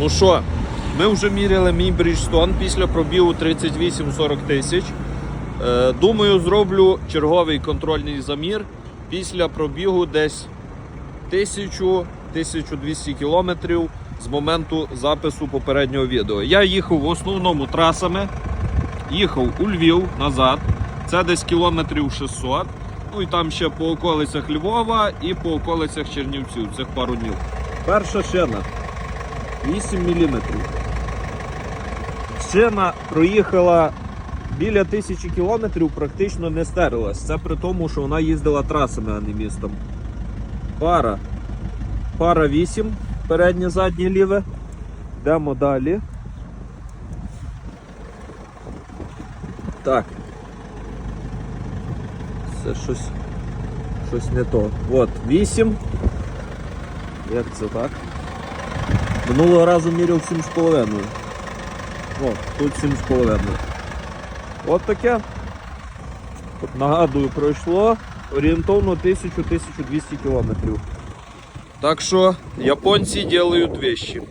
Ну що, ми вже міряли мій Bridgestone після пробігу 38-40 тисяч. Е, Думаю, зроблю черговий контрольний замір після пробігу десь 1000-1200 кілометрів з моменту запису попереднього відео. Я їхав в основному трасами, їхав у Львів назад. Це десь кілометрів 600. Ну і там ще по околицях Львова і по околицях Чернівців. Цих пару днів. Перша шина 8 мм. Шина проїхала біля тисячі кілометрів, практично не стерлась. Це при тому, що вона їздила трасами, а не містом. Пара. Пара 8, переднє, заднє ліве. Йдемо далі. Так. Це щось. Щось не то. От, 8. Як це так? Минулого разу міряв 7,5. О, тут 7,5. От таке. От нагадую, пройшло орієнтовно 1000-1200 км. Так що японці роблять вещи.